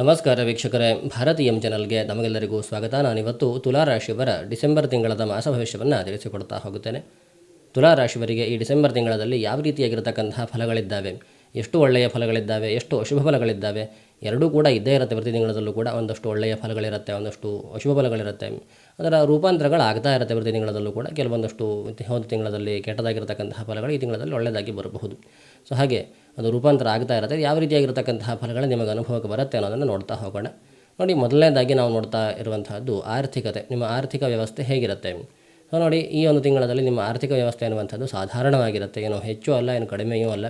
ನಮಸ್ಕಾರ ವೀಕ್ಷಕರೇ ಭಾರತೀಯಂ ಚಾನಲ್ಗೆ ನಮಗೆಲ್ಲರಿಗೂ ಸ್ವಾಗತ. ನಾನಿವತ್ತು ತುಲಾ ರಾಶಿವರ ಡಿಸೆಂಬರ್ ತಿಂಗಳದ ಮಾಸ ಭವಿಷ್ಯವನ್ನು ತಿಳಿಸಿಕೊಡ್ತಾ ಹೋಗುತ್ತೇನೆ. ತುಲಾ ರಾಶಿಯವರಿಗೆ ಈ ಡಿಸೆಂಬರ್ ತಿಂಗಳಲ್ಲಿ ಯಾವ ರೀತಿಯಾಗಿರತಕ್ಕಂತಹ ಫಲಗಳಿದ್ದಾವೆ, ಎಷ್ಟು ಒಳ್ಳೆಯ ಫಲಗಳಿದ್ದಾವೆ, ಎಷ್ಟು ಅಶುಭ ಫಲಗಳಿದ್ದಾವೆ, ಎರಡೂ ಕೂಡ ಇದ್ದೇ ಇರುತ್ತೆ. ಪ್ರತಿ ತಿಂಗಳದಲ್ಲೂ ಕೂಡ ಒಂದಷ್ಟು ಒಳ್ಳೆಯ ಫಲಗಳಿರುತ್ತೆ, ಒಂದಷ್ಟು ಅಶುಭ ಫಲಗಳಿರುತ್ತೆ. ಅದರ ರೂಪಾಂತರಗಳು ಆಗ್ತಾ ಇರುತ್ತೆ ಪ್ರತಿ ತಿಂಗಳದಲ್ಲೂ ಕೂಡ. ಕೆಲವೊಂದಷ್ಟು ಹೋದ ತಿಂಗಳಲ್ಲಿ ಕೆಟ್ಟದಾಗಿರತಕ್ಕಂತಹ ಫಲಗಳು ಈ ತಿಂಗಳಲ್ಲಿ ಒಳ್ಳೆಯದಾಗಿ ಬರಬಹುದು. ಸೊ ಹಾಗೆ ಅದು ರೂಪಾಂತರ ಆಗ್ತಾ ಇರುತ್ತೆ. ಯಾವ ರೀತಿಯಾಗಿರತಕ್ಕಂತಹ ಫಲಗಳು ನಿಮಗೆ ಅನುಭವಕ್ಕೆ ಬರುತ್ತೆ ಅನ್ನೋದನ್ನು ನೋಡ್ತಾ ಹೋಗೋಣ. ನೋಡಿ, ಮೊದಲನೇದಾಗಿ ನಾವು ನೋಡ್ತಾ ಇರುವಂತಹದ್ದು ಆರ್ಥಿಕತೆ. ನಿಮ್ಮ ಆರ್ಥಿಕ ವ್ಯವಸ್ಥೆ ಹೇಗಿರುತ್ತೆ? ಸೊ, ನೋಡಿ, ಈ ಒಂದು ತಿಂಗಳಲ್ಲಿ ನಿಮ್ಮ ಆರ್ಥಿಕ ವ್ಯವಸ್ಥೆ ಅನ್ನುವಂಥದ್ದು ಸಾಧಾರಣವಾಗಿರುತ್ತೆ. ಏನೋ ಹೆಚ್ಚು ಅಲ್ಲ, ಏನು ಕಡಿಮೆಯೂ ಅಲ್ಲ.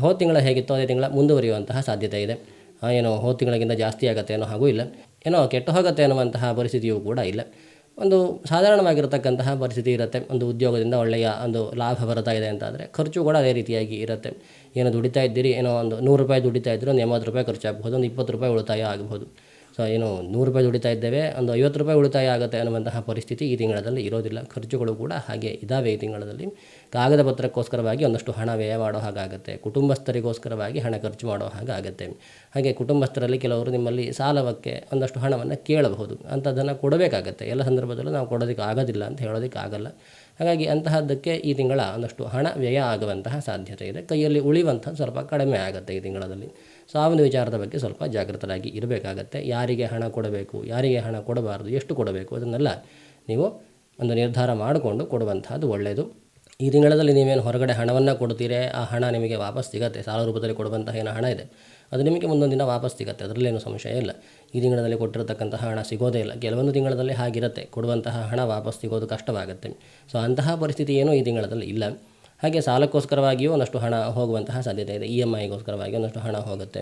ಹೋದ ತಿಂಗಳ ಹೇಗಿತ್ತು ಅದೇ ತಿಂಗಳ ಮುಂದುವರಿಯುವಂತಹ ಸಾಧ್ಯತೆ ಇದೆ. ಏನೋ ಹೋದ ತಿಂಗಳಿಗಿಂತ ಜಾಸ್ತಿ ಆಗುತ್ತೆ ಏನೋ ಹಾಗೂ ಇಲ್ಲ. ಏನೋ ಕೆಟ್ಟು ಹೋಗುತ್ತೆ ಅನ್ನುವಂತಹ ಪರಿಸ್ಥಿತಿಯೂ ಕೂಡ ಇಲ್ಲ. ಒಂದು ಸಾಧಾರಣವಾಗಿರತಕ್ಕಂತಹ ಪರಿಸ್ಥಿತಿ ಇರುತ್ತೆ. ಒಂದು ಉದ್ಯೋಗದಿಂದ ಒಳ್ಳೆಯ ಒಂದು ಲಾಭ ಬರ್ತಾ ಇದೆ ಅಂತಾದರೆ ಖರ್ಚು ಕೂಡ ಅದೇ ರೀತಿಯಾಗಿ ಇರುತ್ತೆ. ಏನೋ ದುಡಿತಾ ಇದ್ದೀರಿ, ಏನೋ ಒಂದು ನೂರು ರೂಪಾಯಿ ದುಡಿತಾ ಇದ್ದರೆ ಒಂದು ಎಂಬತ್ತು ರೂಪಾಯಿ ಖರ್ಚಾಗಬಹುದು, ಒಂದು ಇಪ್ಪತ್ತು ರೂಪಾಯಿ ಉಳಿತಾಯ ಆಗಬಹುದು. ಸೊ ಏನು ನೂರು ರೂಪಾಯಿ ದುಡಿತಾ ಇದ್ದೇವೆ, ಒಂದು ಐವತ್ತು ರೂಪಾಯಿ ಉಳಿತಾಯ ಆಗುತ್ತೆ ಅನ್ನುವಂತಹ ಪರಿಸ್ಥಿತಿ ಈ ತಿಂಗಳಲ್ಲಿ ಇರೋದಿಲ್ಲ. ಖರ್ಚುಗಳು ಕೂಡ ಹಾಗೆ ಇದ್ದಾವೆ ಈ ತಿಂಗಳಲ್ಲಿ. ಕಾಗದ ಪತ್ರಕ್ಕೋಸ್ಕರವಾಗಿ ಒಂದಷ್ಟು ಹಣ ವ್ಯಯ ಮಾಡೋ ಹಾಗಾಗುತ್ತೆ. ಕುಟುಂಬಸ್ಥರಿಗೋಸ್ಕರವಾಗಿ ಹಣ ಖರ್ಚು ಮಾಡೋ ಹಾಗಾಗುತ್ತೆ. ಹಾಗೆ ಕುಟುಂಬಸ್ಥರಲ್ಲಿ ಕೆಲವರು ನಿಮ್ಮಲ್ಲಿ ಸಾಲವಕ್ಕೆ ಒಂದಷ್ಟು ಹಣವನ್ನು ಕೇಳಬಹುದು. ಅಂಥದ್ದನ್ನು ಕೊಡಬೇಕಾಗತ್ತೆ. ಎಲ್ಲ ಸಂದರ್ಭದಲ್ಲೂ ನಾವು ಕೊಡೋದಕ್ಕೆ ಆಗೋದಿಲ್ಲ ಅಂತ ಹೇಳೋದಕ್ಕೆ ಆಗಲ್ಲ. ಹಾಗಾಗಿ ಅಂತಹದ್ದಕ್ಕೆ ಈ ತಿಂಗಳ ಒಂದಷ್ಟು ಹಣ ವ್ಯಯ ಆಗುವಂತಹ ಸಾಧ್ಯತೆ ಇದೆ. ಕೈಯಲ್ಲಿ ಉಳಿಯುವಂಥದ್ದು ಸ್ವಲ್ಪ ಕಡಿಮೆ ಆಗುತ್ತೆ ಈ ತಿಂಗಳಲ್ಲಿ. ಸೊ ಆ ಒಂದು ವಿಚಾರದ ಬಗ್ಗೆ ಸ್ವಲ್ಪ ಜಾಗೃತರಾಗಿ ಇರಬೇಕಾಗತ್ತೆ. ಯಾರಿಗೆ ಹಣ ಕೊಡಬೇಕು, ಯಾರಿಗೆ ಹಣ ಕೊಡಬಾರ್ದು, ಎಷ್ಟು ಕೊಡಬೇಕು ಅದನ್ನೆಲ್ಲ ನೀವು ಒಂದು ನಿರ್ಧಾರ ಮಾಡಿಕೊಂಡು ಕೊಡುವಂಥದ್ದು ಒಳ್ಳೆಯದು ಈ ತಿಂಗಳಲ್ಲಿ ನೀವೇನು ಹೊರಗಡೆ ಹಣವನ್ನು ಕೊಡ್ತೀರಿ? ಆ ಹಣ ನಿಮಗೆ ವಾಪಸ್ ಸಿಗತ್ತೆ. ಸಾಲ ರೂಪದಲ್ಲಿ ಕೊಡುವಂತಹ ಏನು ಹಣ ಇದೆ. ಅದು ನಿಮಗೆ ಮುಂದೊಂದು ದಿನ ವಾಪಸ್ ಸಿಗತ್ತೆ. ಅದರಲ್ಲೇನು ಸಂಶಯ ಇಲ್ಲ. ಈ ತಿಂಗಳಲ್ಲಿ ಕೊಟ್ಟಿರತಕ್ಕಂತಹ ಹಣ ಸಿಗೋದೇ ಇಲ್ಲ. ಕೆಲವೊಂದು ತಿಂಗಳಲ್ಲಿ ಹಾಗಿರುತ್ತೆ. ಕೊಡುವಂತಹ ಹಣ ವಾಪಸ್ ಸಿಗೋದು ಕಷ್ಟವಾಗುತ್ತೆ. ಸೊ ಅಂತಹ ಪರಿಸ್ಥಿತಿ ಏನೂ ಈ ತಿಂಗಳಲ್ಲಿ ಇಲ್ಲ. ಹಾಗೆ ಸಾಲಕ್ಕೋಸ್ಕರವಾಗಿಯೂ ಒಂದಷ್ಟು ಹಣ ಹೋಗುವಂತಹ ಸಾಧ್ಯತೆ ಇದೆ. ಇ ಎಂ ಐಗೋಸ್ಕರವಾಗಿ ಒಂದಷ್ಟು ಹಣ ಹೋಗುತ್ತೆ.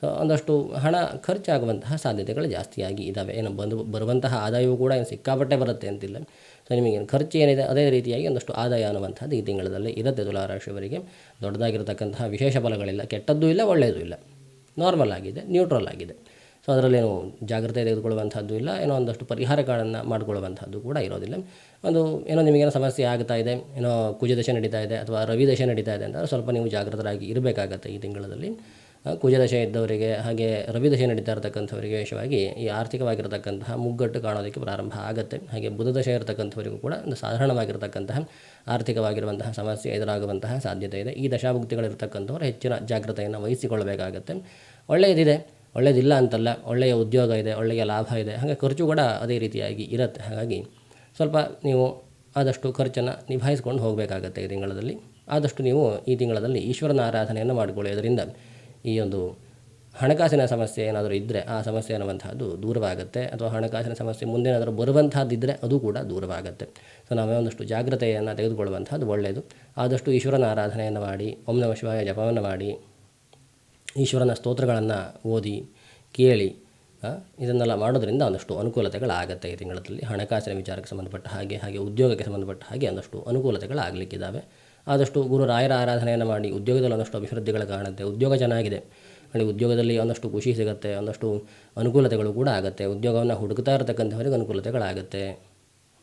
ಸೊ ಒಂದಷ್ಟು ಹಣ ಖರ್ಚಾಗುವಂತಹ ಸಾಧ್ಯತೆಗಳು ಜಾಸ್ತಿಯಾಗಿ ಇದ್ದಾವೆ ಏನು ಬಂದು ಬರುವಂತಹ ಆದಾಯವೂ ಕೂಡ ಏನು ಸಿಕ್ಕಾಪಟ್ಟೆ ಬರುತ್ತೆ ಅಂತಿಲ್ಲ. ಸೊ ನಿಮಗೆ ಖರ್ಚು ಏನಿದೆ, ಅದೇ ರೀತಿಯಾಗಿ ಒಂದಷ್ಟು ಆದಾಯ ಅನ್ನುವಂಥದ್ದು ಈ ತಿಂಗಳಲ್ಲಿ ಇರುತ್ತೆ. ತುಲಾರಾಶಿಯವರಿಗೆ ದೊಡ್ಡದಾಗಿರತಕ್ಕಂತಹ ವಿಶೇಷ ಫಲಗಳಿಲ್ಲ. ಕೆಟ್ಟದ್ದು ಇಲ್ಲ, ಒಳ್ಳೆಯದು ಇಲ್ಲ. ನಾರ್ಮಲ್ ಆಗಿದೆ ನ್ಯೂಟ್ರಲ್ ಆಗಿದೆ. ಸೊ ಅದರಲ್ಲೇನು ಜಾಗ್ರತೆ ತೆಗೆದುಕೊಳ್ಳುವಂಥದ್ದು ಇಲ್ಲ. ಏನೋ ಒಂದಷ್ಟು ಪರಿಹಾರಗಳನ್ನು ಮಾಡಿಕೊಳ್ಳುವಂಥದ್ದು ಕೂಡ ಇರೋದಿಲ್ಲ. ಒಂದು ಏನೋ ನಿಮಗೇನೋ ಸಮಸ್ಯೆ ಆಗ್ತಾ ಇದೆ, ಏನೋ ಕುಜದಶೆ ನಡೀತಾ ಇದೆ ಅಥವಾ ರವಿ ದಶೆ ನಡೀತಾ ಇದೆ ಅಂತಂದರೆ ಸ್ವಲ್ಪ ನೀವು ಜಾಗೃತರಾಗಿ ಇರಬೇಕಾಗತ್ತೆ ಈ ತಿಂಗಳಲ್ಲಿ. ಕುಜದಶೆ ಇದ್ದವರಿಗೆ ಹಾಗೆ ರವಿದಶೆ ನಡೀತಾ ಇರತಕ್ಕಂಥವರಿಗೆ ವಿಶೇಷವಾಗಿ ಈ ಆರ್ಥಿಕವಾಗಿರತಕ್ಕಂತಹ ಮುಗ್ಗಟ್ಟು ಕಾಣೋದಕ್ಕೆ ಪ್ರಾರಂಭ ಆಗುತ್ತೆ. ಹಾಗೆ ಬುಧದಶೆ ಇರತಕ್ಕಂಥವರಿಗೂ ಕೂಡ ಒಂದು ಸಾಧಾರಣವಾಗಿರತಕ್ಕಂತಹ ಆರ್ಥಿಕವಾಗಿರುವಂತಹ ಸಮಸ್ಯೆ ಎದುರಾಗುವಂತಹ ಸಾಧ್ಯತೆ ಇದೆ. ಈ ದಶಾಭುಕ್ತಿಗಳಿರ್ತಕ್ಕಂಥವ್ರು ಹೆಚ್ಚಿನ ಜಾಗ್ರತೆಯನ್ನು ವಹಿಸಿಕೊಳ್ಳಬೇಕಾಗತ್ತೆ. ಒಳ್ಳೆಯದಿದೆ. ಒಳ್ಳೆಯದಿಲ್ಲ ಅಂತಲ್ಲ, ಒಳ್ಳೆಯ ಉದ್ಯೋಗ ಇದೆ, ಒಳ್ಳೆಯ ಲಾಭ ಇದೆ, ಹಾಗೆ ಖರ್ಚು ಕೂಡ ಅದೇ ರೀತಿಯಾಗಿ ಇರುತ್ತೆ. ಹಾಗಾಗಿ ಸ್ವಲ್ಪ ನೀವು ಆದಷ್ಟು ಖರ್ಚನ್ನು ನಿಭಾಯಿಸ್ಕೊಂಡು ಹೋಗಬೇಕಾಗತ್ತೆ ಈ ತಿಂಗಳಲ್ಲಿ. ಆದಷ್ಟು ನೀವು ಈ ತಿಂಗಳಲ್ಲಿ ಈಶ್ವರನ ಆರಾಧನೆಯನ್ನು ಮಾಡಿಕೊಳ್ಳಿ ಅದರಿಂದ ಈ ಒಂದು ಹಣಕಾಸಿನ ಸಮಸ್ಯೆ ಏನಾದರೂ ಇದ್ದರೆ ಆ ಸಮಸ್ಯೆ ಅನ್ನುವಂಥದ್ದು ದೂರವಾಗುತ್ತೆ, ಅಥವಾ ಹಣಕಾಸಿನ ಸಮಸ್ಯೆ ಮುಂದೇನಾದರೂ ಬರುವಂಥದ್ದಿದ್ದರೆ ಅದು ಕೂಡ ದೂರವಾಗುತ್ತೆ. ಸೊ, ನಾವೇ ಒಂದಷ್ಟು ಜಾಗ್ರತೆಯನ್ನು ತೆಗೆದುಕೊಳ್ಳುವಂಥದ್ದು ಒಳ್ಳೆಯದು ಆದಷ್ಟು ಈಶ್ವರನ ಆರಾಧನೆಯನ್ನು ಮಾಡಿ, ಓಂ ನಮ ಶಿವಾಯ, ಜಪವನ್ನು ಮಾಡಿ ಈಶ್ವರನ ಸ್ತೋತ್ರಗಳನ್ನು ಓದಿ, ಕೇಳಿ ಇದನ್ನೆಲ್ಲ ಮಾಡೋದರಿಂದ ಒಂದಷ್ಟು ಅನುಕೂಲತೆಗಳಾಗತ್ತೆ ಈ ತಿಂಗಳಲ್ಲಿ ಹಣಕಾಸಿನ ವಿಚಾರಕ್ಕೆ ಸಂಬಂಧಪಟ್ಟ ಹಾಗೆ ಹಾಗೆ ಉದ್ಯೋಗಕ್ಕೆ ಸಂಬಂಧಪಟ್ಟ ಹಾಗೆ ಒಂದಷ್ಟು ಅನುಕೂಲತೆಗಳಾಗಲಿಕ್ಕಿದ್ದಾವೆ ಆದಷ್ಟು ಗುರು ರಾಯರ ಆರಾಧನೆಯನ್ನು ಮಾಡಿ, ಉದ್ಯೋಗದಲ್ಲಿ ಒಂದಷ್ಟು ಅಭಿವೃದ್ಧಿಗಳು ಕಾಣುತ್ತೆ, ಉದ್ಯೋಗ ಚೆನ್ನಾಗಿದೆ. ನೋಡಿ ಉದ್ಯೋಗದಲ್ಲಿ ಒಂದಷ್ಟು ಖುಷಿ ಸಿಗುತ್ತೆ, ಒಂದಷ್ಟು ಅನುಕೂಲತೆಗಳು ಕೂಡ ಆಗುತ್ತೆ. ಉದ್ಯೋಗವನ್ನು ಹುಡುಕ್ತಾ ಇರತಕ್ಕಂಥವರಿಗೆ ಅನುಕೂಲತೆಗಳಾಗುತ್ತೆ.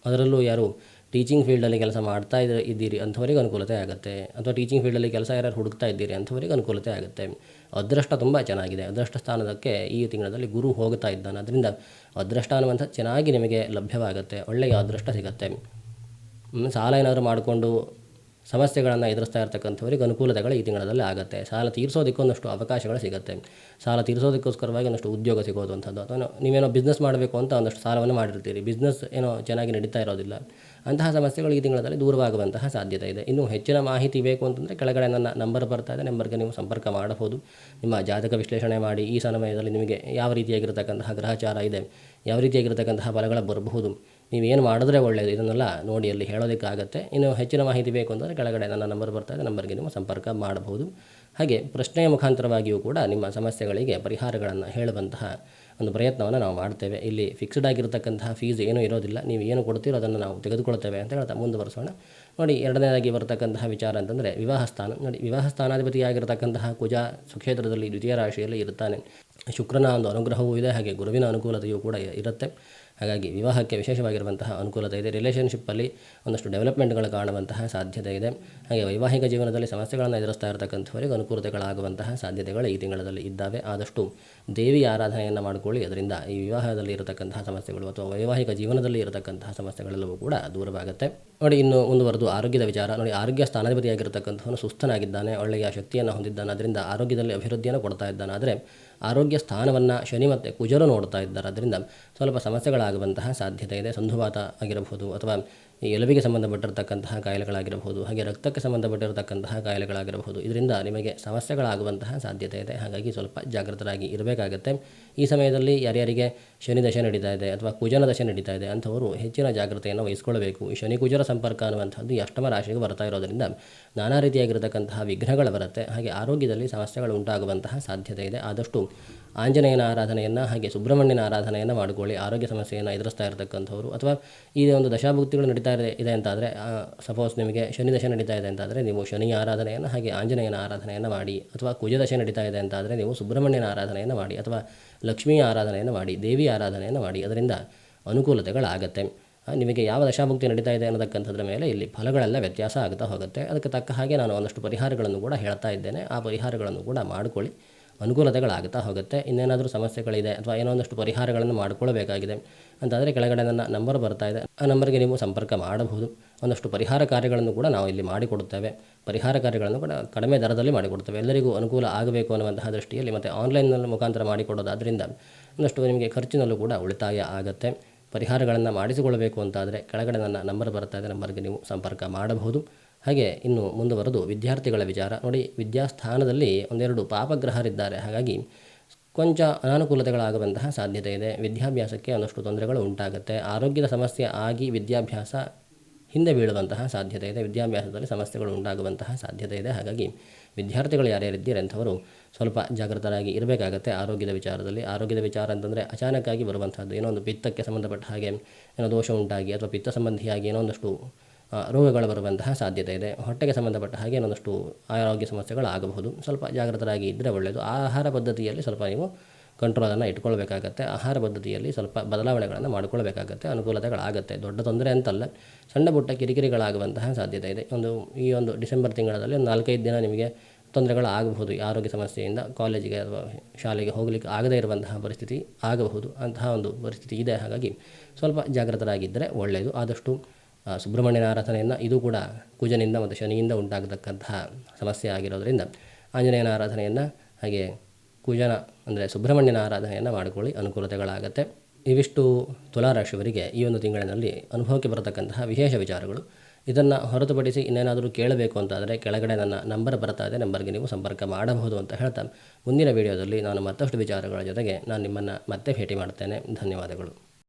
ಅದರಲ್ಲೂ ಯಾರು ಟೀಚಿಂಗ್ ಫೀಲ್ಡಲ್ಲಿ ಕೆಲಸ ಮಾಡ್ತಾ ಇದ್ರೆ ಇದ್ದೀರಿ, ಅಂಥವರಿಗೆ ಅನುಕೂಲತೆ ಆಗುತ್ತೆ. ಅಥವಾ ಟೀಚಿಂಗ್ ಫೀಲ್ಡಲ್ಲಿ ಕೆಲಸ ಯಾರು ಹುಡುಕ್ತಾ ಇದ್ದೀರಿ, ಅಂಥವರಿಗೆ ಅನುಕೂಲತೆ ಆಗುತ್ತೆ. ಅದೃಷ್ಟ ತುಂಬ ಚೆನ್ನಾಗಿದೆ. ಅದೃಷ್ಟ ಸ್ಥಾನದಕ್ಕೆ ಈ ತಿಂಗಳಲ್ಲಿ ಗುರು ಹೋಗ್ತಾ ಇದ್ದಾನೆ. ಅದರಿಂದ ಅದೃಷ್ಟ ಅನ್ನುವಂಥ ಚೆನ್ನಾಗಿ ನಿಮಗೆ ಲಭ್ಯವಾಗುತ್ತೆ. ಒಳ್ಳೆಯ ಅದೃಷ್ಟ ಸಿಗುತ್ತೆ. ಸಾಲ ಏನಾದರೂ ಮಾಡಿಕೊಂಡು ಸಮಸ್ಯೆಗಳನ್ನು ಎದುರಿಸ್ತಾ ಇರ್ತಕ್ಕಂಥವ್ರಿಗೆ ಅನುಕೂಲತೆಗಳು ಈ ತಿಂಗಳಲ್ಲಿ ಆಗುತ್ತೆ. ಸಾಲ ತೀರಿಸೋದಕ್ಕೆ ಒಂದಷ್ಟು ಅವಕಾಶಗಳು ಸಿಗುತ್ತೆ. ಸಾಲ ತೀರಿಸೋದಕ್ಕೋಸ್ಕರವಾಗಿ ಒಂದಷ್ಟು ಉದ್ಯೋಗ ಸಿಗೋದು ಅಂಥದ್ದು ಅಥವಾ ನೀವೇನೋ ಬಿಸ್ನೆಸ್ ಮಾಡಬೇಕು ಅಂತ ಒಂದಷ್ಟು ಸಾಲವನ್ನು ಮಾಡಿರ್ತೀರಿ. ಬಿಸ್ನೆಸ್ ಏನೋ ಚೆನ್ನಾಗಿ ನಡೀತಾ ಇರೋದಿಲ್ಲ. ಅಂತಹ ಸಮಸ್ಯೆಗಳು ಈ ತಿಂಗಳಲ್ಲಿ ದೂರವಾಗುವಂತಹ ಸಾಧ್ಯತೆ ಇದೆ. ಇನ್ನು ಹೆಚ್ಚಿನ ಮಾಹಿತಿ ಬೇಕು ಅಂತಂದರೆ ಕೆಳಗಡೆ ನನ್ನ ನಂಬರ್ ಬರ್ತಾ ಇದೆ. ನಂಬರ್ಗೆ ನೀವು ಸಂಪರ್ಕ ಮಾಡಬಹುದು. ನಿಮ್ಮ ಜಾತಕ ವಿಶ್ಲೇಷಣೆ ಮಾಡಿ ಈ ಸಮಯದಲ್ಲಿ ನಿಮಗೆ ಯಾವ ರೀತಿಯಾಗಿರತಕ್ಕಂತಹ ಗ್ರಹಚಾರ ಇದೆ, ಯಾವ ರೀತಿಯಾಗಿರತಕ್ಕಂತಹ ಫಲಗಳು ಬರಬಹುದು ನೀವೇನು ಮಾಡಿದ್ರೆ ಒಳ್ಳೆಯದು ಇದನ್ನೆಲ್ಲ ನೋಡಿ ಅಲ್ಲಿ ಹೇಳೋದಕ್ಕಾಗತ್ತೆ. ಇನ್ನು ಹೆಚ್ಚಿನ ಮಾಹಿತಿ ಬೇಕು ಅಂದರೆ ಕೆಳಗಡೆ ನನ್ನ ನಂಬರ್ ಬರ್ತಾ ಇದೆ. ನಂಬರ್ಗೆ ನೀವು ಸಂಪರ್ಕ ಮಾಡಬಹುದು. ಹಾಗೆ ಪ್ರಶ್ನೆಯ ಮುಖಾಂತರವಾಗಿಯೂ ಕೂಡ ನಿಮ್ಮ ಸಮಸ್ಯೆಗಳಿಗೆ ಪರಿಹಾರಗಳನ್ನು ಹೇಳುವಂತಹ ಒಂದು ಪ್ರಯತ್ನವನ್ನು ನಾವು ಮಾಡ್ತೇವೆ. ಇಲ್ಲಿ ಫಿಕ್ಸ್ಡ್ ಆಗಿರತಕ್ಕಂತಹ ಫೀಸ್ ಏನೂ ಇರೋದಿಲ್ಲ. ನೀವು ಏನು ಕೊಡ್ತೀರೋ ಅದನ್ನು ನಾವು ತೆಗೆದುಕೊಳ್ತೇವೆ ಅಂತ ಹೇಳ್ತಾ ಮುಂದುವರಿಸೋಣ. ನೋಡಿ, ಎರಡನೇದಾಗಿ ಬರತಕ್ಕಂತಹ ವಿಚಾರ ಅಂತಂದರೆ ವಿವಾಹ ಸ್ಥಾನ. ನೋಡಿ, ವಿವಾಹ ಸ್ಥಾನಾಧಿಪತಿಯಾಗಿರತಕ್ಕಂತಹ ಕುಜ ಸುಕ್ಷೇತ್ರದಲ್ಲಿ ದ್ವಿತೀಯ ರಾಶಿಯಲ್ಲಿ ಇರುತ್ತಾನೆ. ಶುಕ್ರನ ಒಂದು ಅನುಗ್ರಹವೂ ಇದೆ, ಹಾಗೆ ಗುರುವಿನ ಅನುಕೂಲತೆಯೂ ಕೂಡ ಇರುತ್ತೆ. ಹಾಗಾಗಿ ವಿವಾಹಕ್ಕೆ ವಿಶೇಷವಾಗಿರುವಂತಹ ಅನುಕೂಲತೆ ಇದೆ. ರಿಲೇಷನ್ಶಿಪ್ಪಲ್ಲಿ ಒಂದಷ್ಟು ಡೆವಲಪ್ಮೆಂಟ್ಗಳು ಕಾಣುವಂತಹ ಸಾಧ್ಯತೆ ಇದೆ. ಹಾಗೆ ವೈವಾಹಿಕ ಜೀವನದಲ್ಲಿ ಸಮಸ್ಯೆಗಳನ್ನು ಎದುರಿಸ್ತಾ ಇರತಕ್ಕಂಥವರಿಗೆ ಅನುಕೂಲತೆಗಳಾಗುವಂತಹ ಸಾಧ್ಯತೆಗಳು ಈ ತಿಂಗಳಲ್ಲಿ ಇದ್ದಾವೆ. ಆದಷ್ಟು ದೇವಿ ಆರಾಧನೆಯನ್ನು ಮಾಡಿಕೊಳ್ಳಿ. ಅದರಿಂದ ಈ ವಿವಾಹದಲ್ಲಿ ಇರತಕ್ಕಂತಹ ಸಮಸ್ಯೆಗಳು ಅಥವಾ ವೈವಾಹಿಕ ಜೀವನದಲ್ಲಿ ಇರತಕ್ಕಂತಹ ಸಮಸ್ಯೆಗಳೆಲ್ಲವೂ ಕೂಡ ದೂರವಾಗುತ್ತೆ. ನೋಡಿ, ಇನ್ನು ಮುಂದುವರೆದು ಆರೋಗ್ಯದ ವಿಚಾರ. ನೋಡಿ, ಆರೋಗ್ಯ ಸ್ಥಾನಾಧಿಪತಿಯಾಗಿರ್ತಕ್ಕಂಥವನು ಸುಸ್ಥನಾಗಿದ್ದಾನೆ, ಒಳ್ಳೆಯ ಶಕ್ತಿಯನ್ನು ಹೊಂದಿದ್ದಾನೆ. ಅದರಿಂದ ಆರೋಗ್ಯದಲ್ಲಿ ಅಭಿವೃದ್ಧಿಯನ್ನು ಕೊಡ್ತಾ ಇದ್ದಾನೆ. ಆದರೆ ಆರೋಗ್ಯ ಸ್ಥಾನವನ್ನು ಶನಿ ಮತ್ತು ಕುಜರು ನೋಡ್ತಾ ಇದ್ದಾರೆ. ಅದರಿಂದ ಸ್ವಲ್ಪ ಸಮಸ್ಯೆಗಳಾಗುವಂತಹ ಸಾಧ್ಯತೆ ಇದೆ. ಸಂಧುವಾತ ಆಗಿರಬಹುದು ಅಥವಾ ಈ ಎಲುಬಿಗೆ ಸಂಬಂಧಪಟ್ಟಿರತಕ್ಕಂತಹ ಕಾಯಿಲೆಗಳಾಗಿರಬಹುದು, ಹಾಗೆ ರಕ್ತಕ್ಕೆ ಸಂಬಂಧಪಟ್ಟಿರತಕ್ಕಂತಹ ಕಾಯಿಲೆಗಳಾಗಿರಬಹುದು. ಇದರಿಂದ ನಿಮಗೆ ಸಮಸ್ಯೆಗಳಾಗುವಂತಹ ಸಾಧ್ಯತೆ ಇದೆ. ಹಾಗಾಗಿ ಸ್ವಲ್ಪ ಜಾಗೃತರಾಗಿ ಇರಬೇಕಾಗತ್ತೆ. ಈ ಸಮಯದಲ್ಲಿ ಯಾರ್ಯಾರಿಗೆ ಶನಿ ದಶೆ ನಡೀತಾ ಇದೆ ಅಥವಾ ಕುಜನ ದಶೆ ನಡೀತಾ ಇದೆ ಅಂಥವರು ಹೆಚ್ಚಿನ ಜಾಗ್ರತೆಯನ್ನು ವಹಿಸಿಕೊಳ್ಳಬೇಕು ಈ ಶನಿ ಕುಜರ ಸಂಪರ್ಕ ಅನ್ನುವಂಥದ್ದು ಈ ಅಷ್ಟಮ ರಾಶಿಗೆ ಬರ್ತಾ ಇರೋದರಿಂದ ನಾನಾ ರೀತಿಯಾಗಿರತಕ್ಕಂತಹ ವಿಘ್ನಗಳು ಬರುತ್ತೆ. ಹಾಗೆ ಆರೋಗ್ಯದಲ್ಲಿ ಸಮಸ್ಯೆಗಳು ಉಂಟಾಗುವಂತಹ ಸಾಧ್ಯತೆ ಇದೆ. ಆದಷ್ಟು ಆಂಜನೇಯನ ಆರಾಧನೆಯನ್ನು ಹಾಗೆ ಸುಬ್ರಹ್ಮಣ್ಯನ ಆರಾಧನೆಯನ್ನು ಮಾಡಿಕೊಳ್ಳಿ. ಆರೋಗ್ಯ ಸಮಸ್ಯೆಯನ್ನು ಎದುರಿಸ್ತಾ ಇರತಕ್ಕಂಥವ್ರು ಅಥವಾ ಈ ಒಂದು ದಶಾಭುಕ್ತಿಗಳು ನಡೀತಾ ಇದೆ ಇದೆ ಅಂತಾದರೆ ಸಪೋಸ್ ನಿಮಗೆ ಶನಿ ದಶೆ ನಡೀತಾ ಇದೆ ಅಂತಾದರೆ ನೀವು ಶನಿಯ ಆರಾಧನೆಯನ್ನು ಹಾಗೆ ಆಂಜನೇಯನ ಆರಾಧನೆಯನ್ನು ಮಾಡಿ ಅಥವಾ ಕುಜದಶೆ ನಡೀತಾ ಇದೆ ಅಂತಾದರೆ ನೀವು ಸುಬ್ರಹ್ಮಣ್ಯನ ಆರಾಧನೆಯನ್ನು ಮಾಡಿ ಅಥವಾ ಲಕ್ಷ್ಮಿಯ ಆರಾಧನೆಯನ್ನು ಮಾಡಿ, ದೇವಿ ಆರಾಧನೆಯನ್ನು ಮಾಡಿ, ಅದರಿಂದ ಅನುಕೂಲತೆಗಳಾಗತ್ತೆ. ನಿಮಗೆ ಯಾವ ದಶಾಭುಕ್ತಿ ನಡೀತಾ ಇದೆ ಅನ್ನೋದಕ್ಕಂಥದ್ರ ಮೇಲೆ ಇಲ್ಲಿ ಫಲಗಳೆಲ್ಲ ವ್ಯತ್ಯಾಸ ಆಗ್ತಾ ಹೋಗುತ್ತೆ. ಅದಕ್ಕೆ ತಕ್ಕ ಹಾಗೆ ನಾನು ಒಂದಷ್ಟು ಪರಿಹಾರಗಳನ್ನು ಕೂಡ ಹೇಳ್ತಾ ಇದ್ದೇನೆ. ಆ ಪರಿಹಾರಗಳನ್ನು ಕೂಡ ಮಾಡಿಕೊಳ್ಳಿ. ಅನುಕೂಲತೆಗಳಾಗುತ್ತಾ ಹೋಗುತ್ತೆ. ಇನ್ನೇನಾದರೂ ಸಮಸ್ಯೆಗಳಿದೆ ಅಥವಾ ಏನೋ ಒಂದಷ್ಟು ಪರಿಹಾರಗಳನ್ನು ಮಾಡಿಕೊಳ್ಳಬೇಕಾಗಿದೆ ಅಂತಾದರೆ ಕೆಳಗಡೆ ನನ್ನ ನಂಬರ್ ಬರ್ತಾ ಇದೆ. ಆ ನಂಬರ್ಗೆ ನೀವು ಸಂಪರ್ಕ ಮಾಡಬಹುದು. ಒಂದಷ್ಟು ಪರಿಹಾರ ಕಾರ್ಯಗಳನ್ನು ಕೂಡ ನಾವು ಇಲ್ಲಿ ಮಾಡಿಕೊಡುತ್ತೇವೆ. ಪರಿಹಾರ ಕಾರ್ಯಗಳನ್ನು ಕೂಡ ಕಡಿಮೆ ದರದಲ್ಲಿ ಮಾಡಿಕೊಡ್ತೇವೆ ಎಲ್ಲರಿಗೂ ಅನುಕೂಲ ಆಗಬೇಕು ಅನ್ನುವಂತಹ ದೃಷ್ಟಿಯಲ್ಲಿ ಮತ್ತು ಆನ್ಲೈನ್ನಲ್ಲಿ ಮುಖಾಂತರ ಮಾಡಿಕೊಡೋದಾದ್ರಿಂದ ಒಂದಷ್ಟು ನಿಮಗೆ ಖರ್ಚಿನಲ್ಲೂ ಕೂಡ ಉಳಿತಾಯ ಆಗುತ್ತೆ. ಪರಿಹಾರಗಳನ್ನು ಮಾಡಿಸಿಕೊಳ್ಳಬೇಕು ಅಂತಾದರೆ ಕೆಳಗಡೆ ನನ್ನ ನಂಬರ್ ಬರ್ತಾ ಇದೆ. ನಂಬರ್ಗೆ ನೀವು ಸಂಪರ್ಕ ಮಾಡಬಹುದು. ಹಾಗೆ ಇನ್ನು ಮುಂದುವರೆದು ವಿದ್ಯಾರ್ಥಿಗಳ ವಿಚಾರ. ನೋಡಿ, ವಿದ್ಯಾಸ್ಥಾನದಲ್ಲಿ ಒಂದೆರಡು ಪಾಪಗ್ರಹರಿದ್ದಾರೆ. ಹಾಗಾಗಿ ಕೊಂಚ ಅನಾನುಕೂಲತೆಗಳಾಗುವಂತಹ ಸಾಧ್ಯತೆ ಇದೆ. ವಿದ್ಯಾಭ್ಯಾಸಕ್ಕೆ ಒಂದಷ್ಟು ತೊಂದರೆಗಳು ಉಂಟಾಗುತ್ತೆ. ಆರೋಗ್ಯದ ಸಮಸ್ಯೆ ಆಗಿ ವಿದ್ಯಾಭ್ಯಾಸ ಹಿಂದೆ ಬೀಳುವಂತಹ ಸಾಧ್ಯತೆ ಇದೆ. ವಿದ್ಯಾಭ್ಯಾಸದಲ್ಲಿ ಸಮಸ್ಯೆಗಳು ಉಂಟಾಗುವಂತಹ ಸಾಧ್ಯತೆ ಇದೆ. ಹಾಗಾಗಿ ವಿದ್ಯಾರ್ಥಿಗಳು ಯಾರ್ಯಾರಿದ್ದೀರಿ ಅಂಥವರು ಸ್ವಲ್ಪ ಜಾಗೃತರಾಗಿ ಇರಬೇಕಾಗತ್ತೆ ಆರೋಗ್ಯದ ವಿಚಾರದಲ್ಲಿ. ಆರೋಗ್ಯದ ವಿಚಾರ ಅಂತಂದರೆ ಅಚಾನಕ್ಕಾಗಿ ಬರುವಂಥದ್ದು. ಏನೋ ಒಂದು ಪಿತ್ತಕ್ಕೆ ಸಂಬಂಧಪಟ್ಟ ಹಾಗೆ ಏನೋ ದೋಷ ಉಂಟಾಗಿ ಅಥವಾ ಪಿತ್ತ ಸಂಬಂಧಿಯಾಗಿ ಏನೋ ಒಂದಷ್ಟು ರೋಗಗಳು ಬರುವಂತಹ ಸಾಧ್ಯತೆ ಇದೆ. ಹೊಟ್ಟೆಗೆ ಸಂಬಂಧಪಟ್ಟ ಹಾಗೆ ಒಂದಷ್ಟು ಆರೋಗ್ಯ ಸಮಸ್ಯೆಗಳು ಆಗಬಹುದು ಸ್ವಲ್ಪ ಜಾಗೃತರಾಗಿ ಇದ್ದರೆ ಒಳ್ಳೆಯದು ಆಹಾರ ಪದ್ಧತಿಯಲ್ಲಿ ಸ್ವಲ್ಪ ನೀವು ಕಂಟ್ರೋಲನ್ನು ಇಟ್ಕೊಳ್ಬೇಕಾಗತ್ತೆ. ಆಹಾರ ಪದ್ಧತಿಯಲ್ಲಿ ಸ್ವಲ್ಪ ಬದಲಾವಣೆಗಳನ್ನು ಮಾಡಿಕೊಳ್ಬೇಕಾಗತ್ತೆ. ಅನುಕೂಲತೆಗಳಾಗತ್ತೆ. ದೊಡ್ಡ ತೊಂದರೆ ಅಂತಲ್ಲ, ಸಣ್ಣ ಪುಟ್ಟ ಕಿರಿಕಿರಿಗಳಾಗುವಂತಹ ಸಾಧ್ಯತೆ ಇದೆ. ಒಂದು, ಈ ಒಂದು ಡಿಸೆಂಬರ್ ತಿಂಗಳಲ್ಲಿ ಒಂದು ನಾಲ್ಕೈದು ದಿನ ನಿಮಗೆ ತೊಂದರೆಗಳು ಈ ಆರೋಗ್ಯ ಸಮಸ್ಯೆಯಿಂದ ಕಾಲೇಜಿಗೆ ಅಥವಾ ಶಾಲೆಗೆ ಹೋಗಲಿಕ್ಕೆ ಆಗದೇ ಇರುವಂತಹ ಪರಿಸ್ಥಿತಿ ಆಗಬಹುದು. ಅಂತಹ ಒಂದು ಪರಿಸ್ಥಿತಿ ಇದೆ. ಹಾಗಾಗಿ ಸ್ವಲ್ಪ ಜಾಗೃತರಾಗಿದ್ದರೆ ಒಳ್ಳೆಯದು ಆದಷ್ಟು ಸುಬ್ರಹ್ಮಣ್ಯನ ಆರಾಧನೆಯನ್ನು ಇದು ಕೂಡ ಕುಜನಿಂದ ಮತ್ತು ಶನಿಯಿಂದ ಉಂಟಾಗತಕ್ಕಂತಹ ಸಮಸ್ಯೆ ಆಗಿರೋದರಿಂದ ಆಂಜನೇಯನ ಆರಾಧನೆಯನ್ನು ಹಾಗೆ ಕುಜನ ಅಂದರೆ ಸುಬ್ರಹ್ಮಣ್ಯನ ಆರಾಧನೆಯನ್ನು ಮಾಡಿಕೊಳ್ಳಿ, ಅನುಕೂಲತೆಗಳಾಗತ್ತೆ. ಇವಿಷ್ಟು ತುಲಾರಾಶಿಯವರಿಗೆ ಈ ಒಂದು ತಿಂಗಳಿನಲ್ಲಿ ಅನುಭವಕ್ಕೆ ಬರತಕ್ಕಂತಹ ವಿಶೇಷ ವಿಚಾರಗಳು. ಇದನ್ನು ಹೊರತುಪಡಿಸಿ ಇನ್ನೇನಾದರೂ ಕೇಳಬೇಕು ಅಂತಾದರೆ ಕೆಳಗಡೆ ನನ್ನ ನಂಬರ್ ಬರ್ತಾ ಇದೆ, ನಂಬರ್ಗೆ ನೀವು ಸಂಪರ್ಕ ಮಾಡಬಹುದು ಅಂತ ಹೇಳ್ತಾ ಮುಂದಿನ ವಿಡಿಯೋದಲ್ಲಿ ನಾನು ಮತ್ತಷ್ಟು ವಿಚಾರಗಳ ಜೊತೆಗೆ ನಾನು ನಿಮ್ಮನ್ನು ಮತ್ತೆ ಭೇಟಿ ಮಾಡ್ತೇನೆ. ಧನ್ಯವಾದಗಳು.